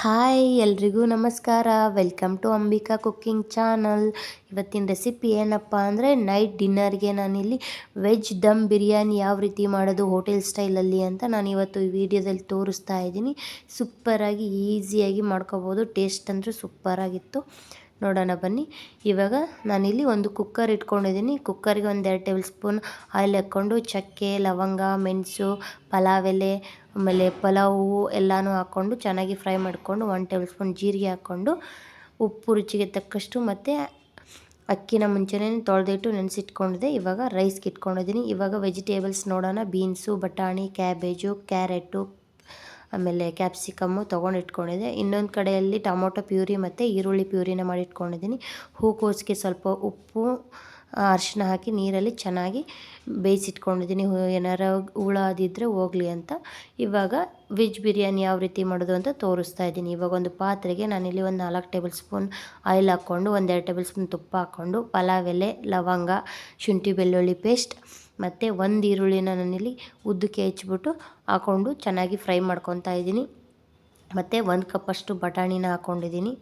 Hi, ಎಲ್ರಿಗೂ ನಮಸ್ಕಾರ. Welcome to Ambika cooking channel ಇವತ್ತಿನ ರೆಸಿಪಿ ಏನಪ್ಪ ಅಂದರೆ ನೈಟ್ ಡಿನ್ನರ್ಗೆ ನಾನಿಲ್ಲಿ ವೆಜ್ ದಮ್ ಬಿರಿಯಾನಿ ಯಾವ ರೀತಿ ಮಾಡೋದು ಹೋಟೆಲ್ ಸ್ಟೈಲಲ್ಲಿ ಅಂತ ನಾನು ಇವತ್ತು ಈ ವಿಡಿಯೋದಲ್ಲಿ ತೋರಿಸ್ತಾ ಇದ್ದೀನಿ. ಸೂಪರಾಗಿ ಈಸಿಯಾಗಿ ಮಾಡ್ಕೋಬೋದು. ಟೇಸ್ಟ್ ಅಂದರೆ ಸೂಪರಾಗಿತ್ತು ನೋಡೋಣ ಬನ್ನಿ. ಇವಾಗ ನಾನಿಲ್ಲಿ ಒಂದು ಕುಕ್ಕರ್ ಇಟ್ಕೊಂಡಿದ್ದೀನಿ. ಕುಕ್ಕರ್ಗೆ ಒಂದು ಎರಡು ಟೇಬಲ್ ಸ್ಪೂನ್ ಆಯಿಲ್ ಹಾಕ್ಕೊಂಡು ಚಕ್ಕೆ, ಲವಂಗ, ಮೆಣಸು ಪಲಾವ್ ಎಲೆ ಆಮೇಲೆ ಪಲಾವು ಎಲ್ಲನೂ ಹಾಕ್ಕೊಂಡು ಚೆನ್ನಾಗಿ ಫ್ರೈ ಮಾಡಿಕೊಂಡು ಒನ್ ಟೇಬಲ್ ಸ್ಪೂನ್ ಜೀರಿಗೆ ಹಾಕ್ಕೊಂಡು ಉಪ್ಪು ರುಚಿಗೆ ತಕ್ಕಷ್ಟು ಮತ್ತು ಅಕ್ಕಿನ ಮುಂಚೆನೇ ತೊಳೆದಿಟ್ಟು ನೆನೆಸಿಟ್ಕೊಂಡಿದ್ದೆ. ಇವಾಗ ರೈಸ್ಗೆ ಇಟ್ಕೊಂಡಿದ್ದೀನಿ. ಇವಾಗ ವೆಜಿಟೇಬಲ್ಸ್ ನೋಡೋಣ. ಬೀನ್ಸು ಬಟಾಣಿ ಕ್ಯಾಬೇಜು ಕ್ಯಾರೆಟು ಆಮೇಲೆ ಕ್ಯಾಪ್ಸಿಕಮ್ಮು ತೊಗೊಂಡು ಇಟ್ಕೊಂಡಿದ್ದೆ ಇನ್ನೊಂದು ಕಡೆಯಲ್ಲಿ ಟೊಮೊಟೊ ಪ್ಯೂರಿ ಮತ್ತು ಈರುಳ್ಳಿ ಪ್ಯೂರಿನ ಮಾಡಿ ಇಟ್ಕೊಂಡಿದ್ದೀನಿ ಹೂಕೋಸಿಗೆ ಸ್ವಲ್ಪ ಉಪ್ಪು ಅರಿಶಿನ ಹಾಕಿ ನೀರಲ್ಲಿ ಚೆನ್ನಾಗಿ ಬೇಯಿಸಿಟ್ಕೊಂಡಿದ್ದೀನಿ. ಏನಾರ ಹುಳ ಅದಿದ್ದರೆ ಹೋಗಲಿ ಅಂತ. ಇವಾಗ ವೆಜ್ ಬಿರಿಯಾನಿ ಯಾವ ರೀತಿ ಮಾಡೋದು ಅಂತ ತೋರಿಸ್ತಾ ಇದ್ದೀನಿ. ಇವಾಗ ಒಂದು ಪಾತ್ರೆಗೆ ನಾನಿಲ್ಲಿ ಒಂದು ನಾಲ್ಕು ಟೇಬಲ್ ಸ್ಪೂನ್ ಆಯಿಲ್ ಹಾಕ್ಕೊಂಡು ಒಂದೆರಡು ಟೇಬಲ್ ಸ್ಪೂನ್ ತುಪ್ಪ ಹಾಕ್ಕೊಂಡು, ಪಲಾವ್ ಎಲೆ, ಲವಂಗ, ಶುಂಠಿ ಬೆಳ್ಳುಳ್ಳಿ ಪೇಸ್ಟ್, ಮತ್ತು ಒಂದು ಈರುಳ್ಳಿನ ನಾನಿಲ್ಲಿ ಉದ್ದಕ್ಕೆ ಹೆಚ್ಚಿಬಿಟ್ಟು ಹಾಕ್ಕೊಂಡು ಚೆನ್ನಾಗಿ ಫ್ರೈ ಮಾಡ್ಕೊತಾ ಇದ್ದೀನಿ. ಮತ್ತು ಒಂದು ಕಪ್ಪಷ್ಟು ಬಟಾಣಿನ ಹಾಕ್ಕೊಂಡಿದ್ದೀನಿ.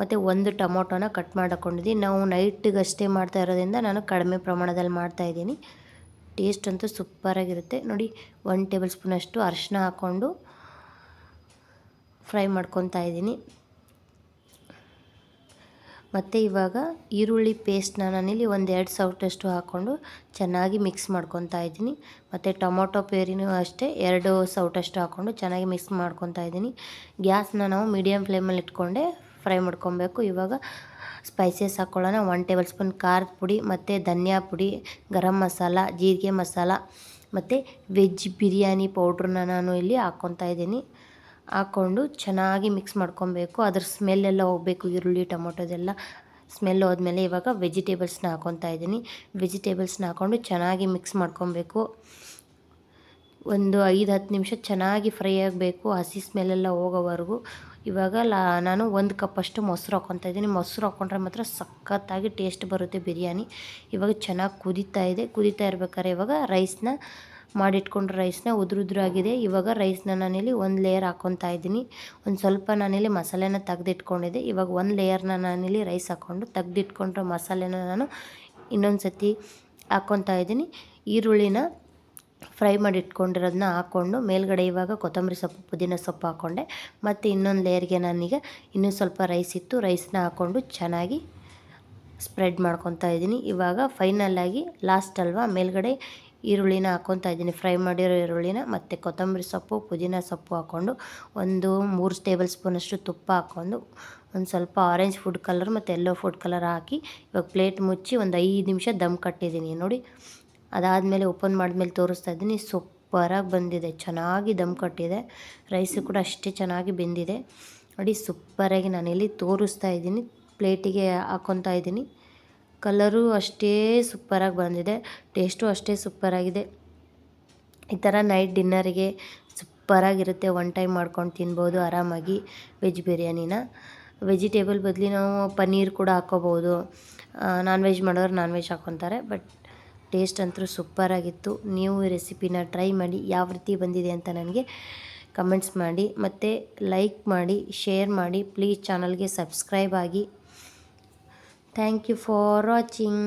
ಮತ್ತು ಒಂದು ಟೊಮೊಟೊನ ಕಟ್ ಮಾಡ್ಕೊಂಡಿದ್ದೀನಿ. ನಾವು ನೈಟಿಗಷ್ಟೇ ಮಾಡ್ತಾ ಇರೋದ್ರಿಂದ ನಾನು ಕಡಿಮೆ ಪ್ರಮಾಣದಲ್ಲಿ ಮಾಡ್ತಾಯಿದ್ದೀನಿ ಟೇಸ್ಟ್ ಅಂತೂ ಸೂಪರಾಗಿರುತ್ತೆ. ನೋಡಿ, ಒನ್ ಟೇಬಲ್ ಸ್ಪೂನಷ್ಟು ಅರಿಶಿನ ಹಾಕ್ಕೊಂಡು ಫ್ರೈ ಮಾಡ್ಕೊತಾ ಇದ್ದೀನಿ. ಮತ್ತು ಇವಾಗ ಈರುಳ್ಳಿ ಪೇಸ್ಟ್ನ ನಾನಿಲ್ಲಿ ಒಂದು ಎರಡು ಸೌಟಷ್ಟು ಹಾಕ್ಕೊಂಡು ಚೆನ್ನಾಗಿ ಮಿಕ್ಸ್ ಮಾಡ್ಕೊತಾ ಇದ್ದೀನಿ. ಮತ್ತು ಟೊಮೊಟೊ ಪೇರಿನೂ ಅಷ್ಟೇ ಎರಡು ಸೌಟಷ್ಟು ಹಾಕ್ಕೊಂಡು ಚೆನ್ನಾಗಿ ಮಿಕ್ಸ್ ಮಾಡ್ಕೊತಾ ಇದ್ದೀನಿ. ಗ್ಯಾಸ್ನ ನಾವು ಮೀಡಿಯಮ್ ಫ್ಲೇಮಲ್ಲಿ ಇಟ್ಕೊಂಡೆ ಫ್ರೈ ಮಾಡ್ಕೊಬೇಕು. ಇವಾಗ ಸ್ಪೈಸಸ್ ಹಾಕ್ಕೊಳ್ಳೋಣ ಒನ್ ಟೇಬಲ್ ಸ್ಪೂನ್ ಖಾರದ ಪುಡಿ, ಮತ್ತು ಧನಿಯಾ ಪುಡಿ, ಗರಂ ಮಸಾಲ, ಜೀರಿಗೆ ಮಸಾಲ, ಮತ್ತು ವೆಜ್ ಬಿರಿಯಾನಿ ಪೌಡ್ರನ್ನ ನಾನು ಇಲ್ಲಿ ಹಾಕ್ಕೊತಾ ಇದ್ದೀನಿ. ಹಾಕ್ಕೊಂಡು ಚೆನ್ನಾಗಿ ಮಿಕ್ಸ್ ಮಾಡ್ಕೊಬೇಕು. ಅದ್ರ ಸ್ಮೆಲ್ಲೆಲ್ಲ ಹೋಗಬೇಕು. ಈರುಳ್ಳಿ ಟೊಮೊಟೊದೆಲ್ಲ ಸ್ಮೆಲ್ ಹೋದ್ಮೇಲೆ ಇವಾಗ ವೆಜಿಟೇಬಲ್ಸ್ನ ಹಾಕ್ಕೊತಾ ಇದ್ದೀನಿ. ವೆಜಿಟೇಬಲ್ಸ್ನ ಹಾಕ್ಕೊಂಡು ಚೆನ್ನಾಗಿ ಮಿಕ್ಸ್ ಮಾಡ್ಕೊಬೇಕು. ಒಂದು ಐದು ಹತ್ತು ನಿಮಿಷ ಚೆನ್ನಾಗಿ ಫ್ರೈ ಆಗಬೇಕು. ಹಸಿ ಸ್ಮೆಲ್ಲೆಲ್ಲ ಹೋಗೋವರೆಗೂ. ಇವಾಗ ಲಾ, ನಾನು ಒಂದು ಕಪ್ಪಷ್ಟು ಮೊಸರು ಹಾಕ್ಕೊತಾ ಇದ್ದೀನಿ. ಮೊಸರು ಹಾಕ್ಕೊಂಡ್ರೆ ಮಾತ್ರ ಸಖತ್ತಾಗಿ ಟೇಸ್ಟ್ ಬರುತ್ತೆ ಬಿರಿಯಾನಿ. ಇವಾಗ ಚೆನ್ನಾಗಿ ಕುದೀತಾ ಇದೆ. ಕುದೀತಾ ಇರ್ಬೇಕಾದ್ರೆ ಇವಾಗ ರೈಸ್ನ ಮಾಡಿಟ್ಕೊಂಡು ರೈಸ್ನ ಉದುರು ಉದುರಾಗಿದೆ ಇವಾಗ ರೈಸ್ನ ನಾನಿಲ್ಲಿ ಒಂದು ಲೇಯರ್ ಹಾಕ್ಕೊತಾ ಇದ್ದೀನಿ. ಒಂದು ಸ್ವಲ್ಪ ನಾನಿಲ್ಲಿ ಮಸಾಲೆನ ತೆಗೆದಿಟ್ಕೊಂಡಿದ್ದೆ. ಇವಾಗ ಒಂದು ಲೇಯರ್ನ ನಾನಿಲ್ಲಿ ರೈಸ್ ಹಾಕ್ಕೊಂಡು ತೆಗ್ದಿಟ್ಕೊಂಡ್ರೆ ಮಸಾಲೆನ ನಾನು ಇನ್ನೊಂದು ಸತಿ ಹಾಕ್ಕೊತಾ ಇದ್ದೀನಿ. ಈರುಳ್ಳಿನ ಫ್ರೈ ಮಾಡಿ ಇಟ್ಕೊಂಡಿರೋದನ್ನ ಹಾಕ್ಕೊಂಡು ಮೇಲ್ಗಡೆ ಇವಾಗ ಕೊತ್ತಂಬರಿ ಸೊಪ್ಪು, ಪುದೀನ ಸೊಪ್ಪು ಹಾಕ್ಕೊಂಡೆ. ಮತ್ತು ಇನ್ನೊಂದು ಲೇಯರ್ಗೆ ನನಗೆ ಇನ್ನೂ ಸ್ವಲ್ಪ ರೈಸ್ ಇತ್ತು. ರೈಸ್ನ ಹಾಕ್ಕೊಂಡು ಚೆನ್ನಾಗಿ ಸ್ಪ್ರೆಡ್ ಮಾಡ್ಕೊತಾ ಇದ್ದೀನಿ. ಇವಾಗ ಫೈನಲ್ಲಾಗಿ ಲಾಸ್ಟ್ ಅಲ್ವಾ, ಮೇಲ್ಗಡೆ ಈರುಳ್ಳಿನ ಹಾಕ್ಕೊತಾ ಇದ್ದೀನಿ. ಫ್ರೈ ಮಾಡಿರೋ ಈರುಳ್ಳಿನ ಮತ್ತು ಕೊತ್ತಂಬರಿ ಸೊಪ್ಪು, ಪುದೀನ ಸೊಪ್ಪು ಹಾಕ್ಕೊಂಡು ಒಂದು ಮೂರು ಟೇಬಲ್ ಸ್ಪೂನಷ್ಟು ತುಪ್ಪ ಹಾಕ್ಕೊಂಡು ಒಂದು ಸ್ವಲ್ಪ ಆರೆಂಜ್ ಫುಡ್ ಕಲರ್ ಮತ್ತು ಎಲ್ಲೋ ಫುಡ್ ಕಲರ್ ಹಾಕಿ ಇವಾಗ ಪ್ಲೇಟ್ ಮುಚ್ಚಿ ಒಂದು ಐದು ನಿಮಿಷ ದಮ್ ಕಟ್ಟಿದ್ದೀನಿ. ನೋಡಿ ಅದಾದಮೇಲೆ ಓಪನ್ ಮಾಡಿದ್ಮೇಲೆ ತೋರಿಸ್ತಾ ಇದ್ದೀನಿ. ಸೂಪರಾಗಿ ಬಂದಿದೆ. ಚೆನ್ನಾಗಿ ದಮ್ ಕಟ್ಟಿದೆ. ರೈಸು ಕೂಡ ಅಷ್ಟೇ ಚೆನ್ನಾಗಿ ಬೆಂದಿದೆ. ನೋಡಿ, ಸೂಪರಾಗಿ ನಾನಿಲ್ಲಿ ತೋರಿಸ್ತಾ ಇದ್ದೀನಿ. ಪ್ಲೇಟಿಗೆ ಹಾಕ್ಕೊತಾ ಇದ್ದೀನಿ. ಕಲರು ಅಷ್ಟೇ ಸೂಪರಾಗಿ ಬಂದಿದೆ. ಟೇಸ್ಟು ಅಷ್ಟೇ ಸೂಪರಾಗಿದೆ. ಈ ಥರ ನೈಟ್ ಡಿನ್ನರಿಗೆ ಸೂಪರಾಗಿರುತ್ತೆ. ಒನ್ ಟೈಮ್ ಮಾಡ್ಕೊಂಡು ತಿನ್ಬೋದು ಆರಾಮಾಗಿ ವೆಜ್ ಬಿರಿಯಾನಿನ. ವೆಜಿಟೇಬಲ್ ಬದಲಿ ನಾವು ಪನ್ನೀರ್ ಕೂಡ ಹಾಕ್ಕೋಬೋದು ನಾನ್ ವೆಜ್ ಮಾಡೋರು ನಾನ್ ವೆಜ್ ಹಾಕ್ಕೊತಾರೆ ಬಟ್ ಟೇಸ್ಟ್ ಅಂತೂ ಸೂಪರಾಗಿತ್ತು ನೀವು ಈ ರೆಸಿಪಿನ ಟ್ರೈ ಮಾಡಿ ಯಾವ ರೀತಿ ಬಂದಿದೆ ಅಂತ ನನಗೆ ಕಮೆಂಟ್ಸ್ ಮಾಡಿ. ಮತ್ತು ಲೈಕ್ ಮಾಡಿ, ಶೇರ್ ಮಾಡಿ. ಪ್ಲೀಸ್ ಚಾನಲ್ಗೆ ಸಬ್ಸ್ಕ್ರೈಬ್ ಆಗಿ. Thank you for watching.